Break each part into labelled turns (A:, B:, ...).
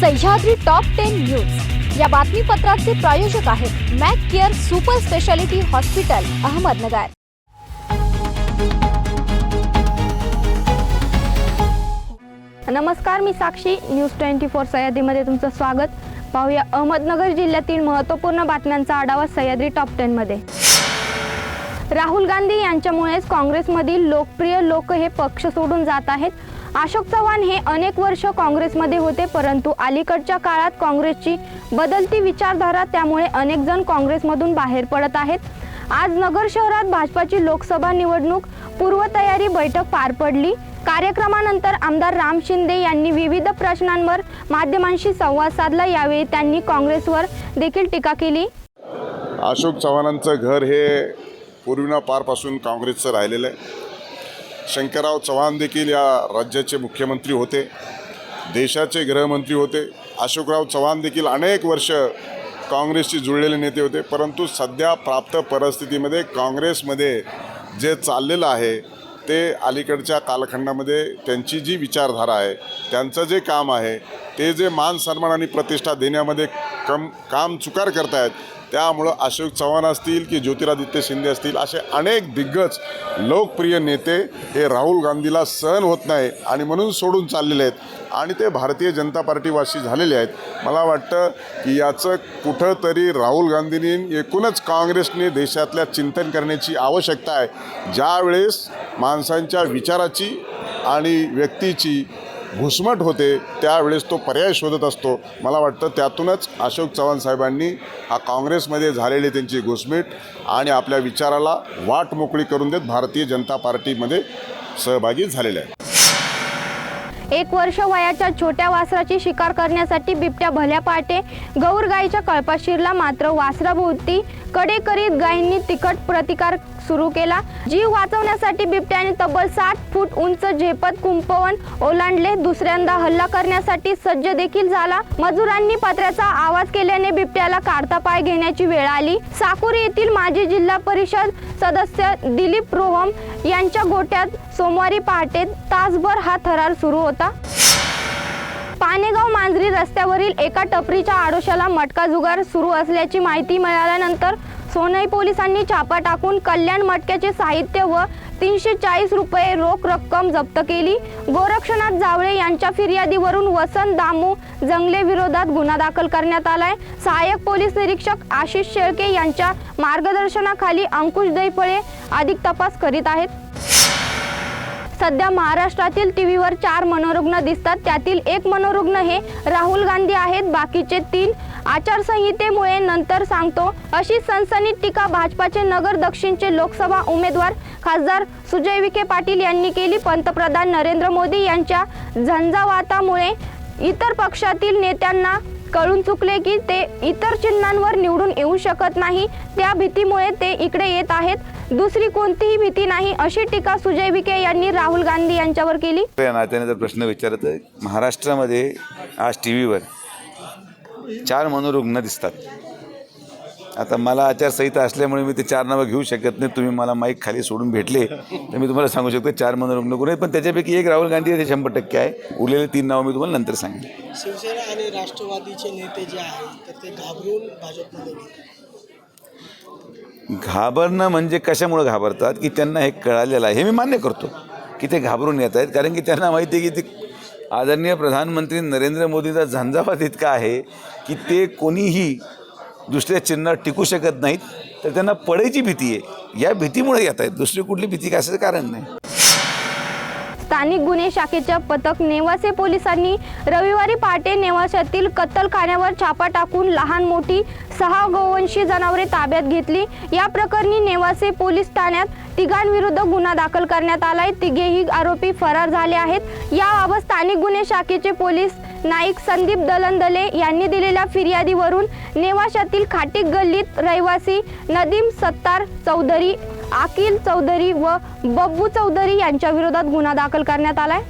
A: Sahyadri top ten news या बातमीपत्राचे प्रायोजक आहेत Mac Care super speciality hospital Ahmednagar.
B: नमस्कार मी साक्षी. न्यूज ट्वेंटी फोर सह्याद्रीमध्ये तुमचं स्वागत. पाहूया अहमदनगर जिल्ह्यातील महत्त्वपूर्ण बातम्यांचा आढावा सह्याद्री टॉप टेनमध्ये राहुल गांधी यांच्यामुळेच काँग्रेसमधील लोकप्रिय लोक हे पक्ष सोडून जात आहेत. अशोक चव्हाण हे अनेक वर्ष काँग्रेसमध्ये होते परंतु अलीकडच्या काळात काँग्रेसची बदलती विचारधारा त्यामुळे अनेक जण काँग्रेसमधून बाहेर पडत आहेत. आज नगर शहरात भाजपाची लोकसभा निवडणूक पूर्वतयारी बैठक पार पडली. कार्यक्रमानंतर आमदार राम शिंदे यांनी विविध प्रश्नांवर माध्यमांशी संवाद साधला. यावेळी त्यांनी काँग्रेसवर देखील टीका केली.
C: अशोक चव्हाणांचं घर हे पूर्वीना पारपासून काँग्रेसचं राहिलेलं आहे. शंकरराव चव्हाण देखील या राज्याचे मुख्यमंत्री होते देशाचे गृहमंत्री होते. अशोकराव चव्हाण देखील अनेक वर्ष काँग्रेसशी जुळलेले नेते होते परंतु सध्या प्राप्त परिस्थितीमध्ये काँग्रेसमध्ये जे चाललेलं आहे ते अलीकडच्या कालखंडामध्ये त्यांची जी विचारधारा आहे त्यांचं जे काम आहे ते जे मान सन्मान आणि प्रतिष्ठा देण्यामध्ये कम काम चुकार करतायत त्यामुळं अशोक चव्हाण असतील की ज्योतिरादित्य शिंदे असतील असे अनेक दिग्गज लोकप्रिय नेते हे राहुल गांधीला सहन होत नाही आणि म्हणून सोडून चाललेले आहेत. आणि ते भारतीय जनता पार्टीवासी झालेले आहेत. मला वाटतं की याचं कुठंतरी राहुल गांधींनी एकूणच काँग्रेसने देशातल्या चिंतन करण्याची आवश्यकता आहे. ज्यावेळेस माणसांच्या विचाराची आणि व्यक्तीची घुसमट होते त्यावेळेस तो पर्याय शोधत असतो. मला वाटतं त्यातूनच अशोक चव्हाण साहेबांनी हा काँग्रेसमध्ये झालेली त्यांची घुसमट आणि आपल्या विचाराला वाट मोकळी करून देत भारतीय जनता पार्टीमध्ये सहभागी झालेले आहे
B: एक वर्ष वयाच्या छोट्या वासराची शिकार करण्यासाठी बिबट्या भल्या पहाटे गौर गायीच्या कळपात शिरला मात्र वासराभोवती कडे करीत गायींनी तिखट प्रतिकार सुरू केला. जीव वाचवण्यासाठी बिबट्याने तब्बल सात फूट उंच झेपत कुंपवन ओलांडले. दुसऱ्यांदा हल्ला करण्यासाठी सज्ज देखील झाला. मजुरांनी पत्र्याचा आवाज केल्याने बिबट्याला काढता पाय घेण्याची वेळ आली. साकुरी येथील माजी जिल्हा परिषद सदस्य दिलीप रोहम यांच्या गोट्यात सोमवारी पहाटे तासभर हा थरार सुरू होता. पानेगाव मांजरी रस्त्यावरील एका टपरीच्या आडोशाला मटका जुगार सुरू असल्याची माहिती मिळाल्यानंतर सोनई पोलिसांनी छापा टाकून कल्याण मटक्याचे साहित्य व तीनशे चाळीस रुपये रोख रक्कम जप्त केली. गोरक्षनाथ जावळे यांच्या फिर्यादीवरून वसंत दामू जंगले विरोधात गुन्हा दाखल करण्यात आलाय. सहाय्यक पोलीस निरीक्षक आशिष शेळके यांच्या मार्गदर्शनाखाली अंकुश दैफळे अधिक तपास करीत आहेत. सध्या महाराष्ट्रातील टी व्हीवर चार मनोरुग्ण दिसतात. त्यातील एक मनोरुग्ण हे राहुल गांधी आहेत. बाकीचे तीन आचारसंहितेमुळे नंतर सांगतो अशी सनसनीत टीका भाजपाचे नगर दक्षिणचे लोकसभा उमेदवार खासदार सुजय विखे पाटील यांनी केली. पंतप्रधान नरेंद्र मोदी यांच्या झंझावातामुळे इतर पक्षातील नेत्यांना कळून चुकले की ते इतर चिन्हांवर निवडून येऊ शकत नाही. त्या भीतीमुळे ते इकडे येत आहेत. दुसरी कोणतीही भीती नाही अशी टीका सुजय विखे यांनी राहुल गांधी यांच्यावर केली.
D: नात्याने जर प्रश्न विचारत महाराष्ट्रामध्ये आज टी व्हीवर चार मनोरुग्ण दिसतात. आता मला आचारसंहिता असल्यामुळे मी ते चार नावं घेऊ शकत नाही. तुम्ही मला माईक खाली सोडून भेटले तर मी तुम्हाला सांगू शकतो चार मनोरुग्ण कोण आहेत. पण त्याच्यापैकी एक राहुल गांधी आहे ते शंभर टक्के आहे. उरलेले तीन नावं मी तुम्हाला नंतर सांगेन.
E: शिवसेना आणि राष्ट्रवादीचे नेते जे आहेत तर ते घाबरून भाजपमध्ये
D: घाबरणं म्हणजे कशामुळे घाबरतात? की त्यांना हे कळालेलं आहे. हे मी मान्य करतो की ते घाबरून येत आहेत. कारण की त्यांना माहिती आहे की ते आदरणीय प्रधानमंत्री नरेंद्र मोदींचा झंझावात इतका आहे की ते कोणीही दुसऱ्या चिन्हात टिकू शकत नाहीत तर त्यांना पडायची भीती आहे. या भीतीमुळे येत आहेत. दुसरी कुठली भीती काय असायचं कारण नाही.
B: स्थानिक गुन्हे शाखेच्या पथक नेवासे पोलिसांनी रविवारी पहाटे नेवाशातील कत्तलखान्यावर छापा टाकून लहान मोठी सहा गोवंशी जनावरे ताब्यात घेतली. या प्रकरणी नेवासे पोलीस ठाण्यात तिघांविरुद्ध गुन्हा दाखल करण्यात आलाय. तिघेही आरोपी फरार झाले आहेत. याबाबत स्थानिक गुन्हे शाखेचे पोलीस नाईक संदीप दलंदले यांनी दिलेल्या फिर्यादीवरून नेवाशातील खाटी गल्लीत रहिवासी नदीम सत्तार चौधरी आकिल चौधरी व बब्बू चौधरी यांच्या विरोधात गुन्हा दाखल करण्यात आलाय.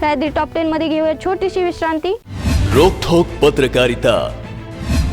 B: सह्याद्री टॉप टेन मध्ये घेऊया छोटीशी विश्रांती.
F: रोखोक पत्रकारिता.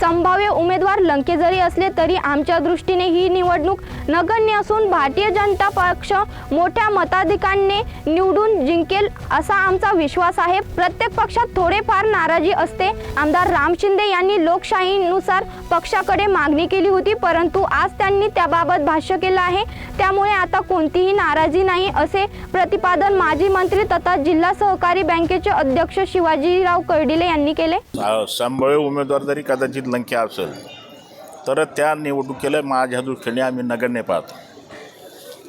B: संभाव्य उमेदवार लंके जरी असले तरी आमच्या दृष्टीने ही निवडणूक नगण्य असून भारतीय जनता पक्ष मोठ्या मताधिकांनी निवडून जिंकेल असा आमचा विश्वास आहे. प्रत्येक पक्षात थोडेफार नाराजी असते. आमदार राम शिंदे यांनी लोकशाहीनुसार पक्षाकडे मागणी केली होती परंतु आज त्यांनी त्याबाबत भाष्य केलं आहे. त्यामुळे आता कोणतीही नाराजी नाही असे प्रतिपादन माजी मंत्री तथा जिल्हा सहकारी बँकेचे अध्यक्ष शिवाजीराव कर्डिले यांनी केले.
G: संभाव्य उमेदवार जरी कदाचित लंके असेल. तर त्या निवडणुकीला माझ्या दृष्टीने आम्ही नगण्य पाहतो.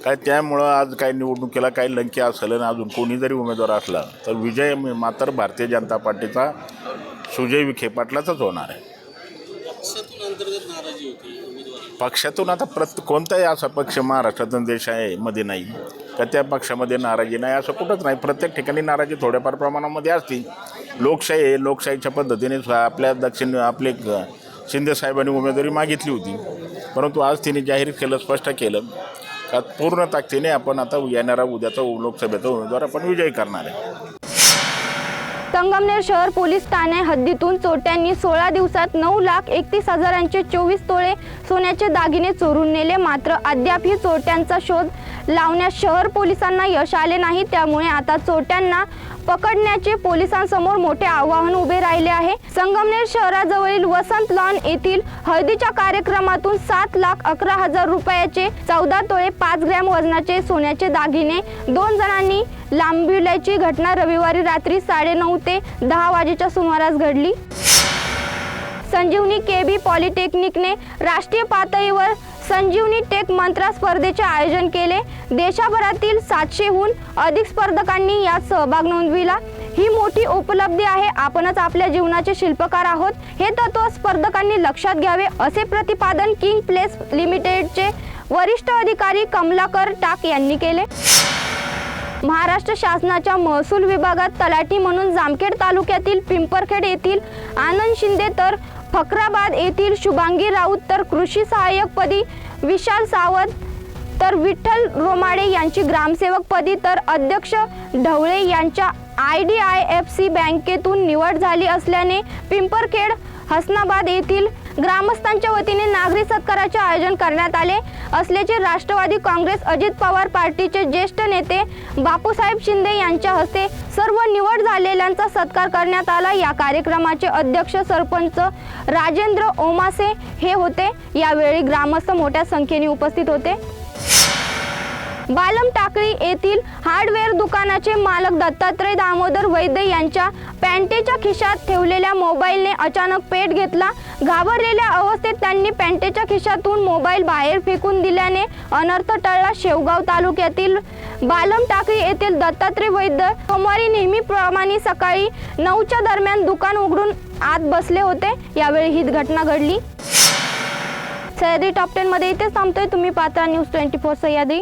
G: काय त्यामुळं आज काही निवडणुकीला काही लंके असेल आणि अजून कोणी जरी उमेदवार असला तर विजय मात्र भारतीय जनता पार्टीचा सुजय विखे पाटलाचाच होणार आहे.
E: पक्षातून
G: आता प्रत कोणताही असा पक्ष महाराष्ट्रातून देश आहे मध्ये नाही का त्या पक्षामध्ये नाराजी नाही असं कुठंच नाही. प्रत्येक ठिकाणी नाराजी थोड्याफार प्रमाणामध्ये असते. लोकशाही आहे लोकशाहीच्या पद्धतीने आपल्या दक्षिण आपले ग- शिंदे साहेबांनी उमेदवारी मागितली होती. परंतु आज तिने जाहीर केलं स्पष्ट केलं का पूर्ण ताकदीने आपण आता येणारा उद्याचा लोकसभेचा उमेदवार आपण विजयी करणार आहे.
B: संगमनेर शहर पोलीस ठाणे हद्दीतून चोरट्यांनी सोळा दिवसात नऊ लाख एकतीस हजारांचे चोवीस तोळे सोन्याचे दागिने चोरून नेले. मात्र अद्यापही चोरट्यांचा शोध लावण्यात शहर पोलिसांना यश आले नाही त्यामुळे आता चोरट्यांना पकडण्याचे पोलिसांसमोर मोठे आव्हान उभे राहिले आहे. संगमनेर शहराजवळील वसंत लॉन येथील हळदीच्या कार्यक्रमातून सात लाख अकरा हजार रुपयाचे चौदा तोळे पाच ग्रॅम वजनाचे सोन्याचे दागिने दोन जणांनी लांबविल्याची घटना रविवारी रात्री साडेनऊ ते दहा वाजेच्या सुमारास घडली. संजीवनी के बी पॉलिटेक्निकने राष्ट्रीय पातळीवर संजीवनी टेक मंत्रा स्पर्धेचे आयोजन केले. देशभरातील सातशेहून अधिक स्पर्धकांनी यात सहभाग नोंदविला. ही मोठी उपलब्धी आहे. आपणच आपल्या जीवनाचे शिल्पकार आहोत. हे तत्व स्पर्धकांनी लक्षात घ्यावे असे प्रतिपादन किंग प्लेस लिमिटेडचे वरिष्ठ अधिकारी कमलाकर टाक यांनी केले. महाराष्ट्र शासनाच्या महसूल विभागात तलाठी म्हणून जामखेड तालुक्यातील पिंपरखेड येथील आनंद शिंदे तर फकराबाद येथील शुभांगी राऊत तर कृषी सहाय्यकपदी विशाल सावंत तर विठ्ठल रोमाडे यांची ग्रामसेवकपदी तर अध्यक्ष ढवळे यांच्या आय डी आय एफ सी बँकेतून निवड झाली असल्याने पिंपरखेड हसनाबाद येथील ग्रामस्थांच्या वतीने नागरी सत्काराचे आयोजन करण्यात आले. असल्याचे राष्ट्रवादी काँग्रेस अजित पवार पार्टीचे ज्येष्ठ नेते बापूसाहेब शिंदे यांच्या हस्ते सर्व निवड झालेल्यांचा सत्कार करण्यात आला. या कार्यक्रमाचे अध्यक्ष सरपंच राजेंद्र ओमासे हे होते. यावेळी ग्रामस्थ मोठ्या संख्येने उपस्थित होते. बालम टाकळी येथील हार्डवेअर दुकानाचे मालक दत्तात्रय दामोदर वैद्य यांच्या पॅन्टेच्या खिशात ठेवलेल्या मोबाईलने अचानक पेट घेतला. घाबरलेल्या अवस्थेत त्यांनी पॅन्टेच्या खिशातून मोबाईल बाहेर फेकून दिल्याने अनर्थ टळला शेवगाव तालुक्यातील बालम टाकळी येथील दत्तात्रय वैद्य सोमवारी नेहमीप्रमाणे सकाळी नऊच्या दरम्यान दुकान उघडून आत बसले होते. यावेळी ही घटना घडली. सह्याद्री टॉप टेनमध्ये इथेच थांबतोय. तुम्ही Patra news twenty four Sahyadri.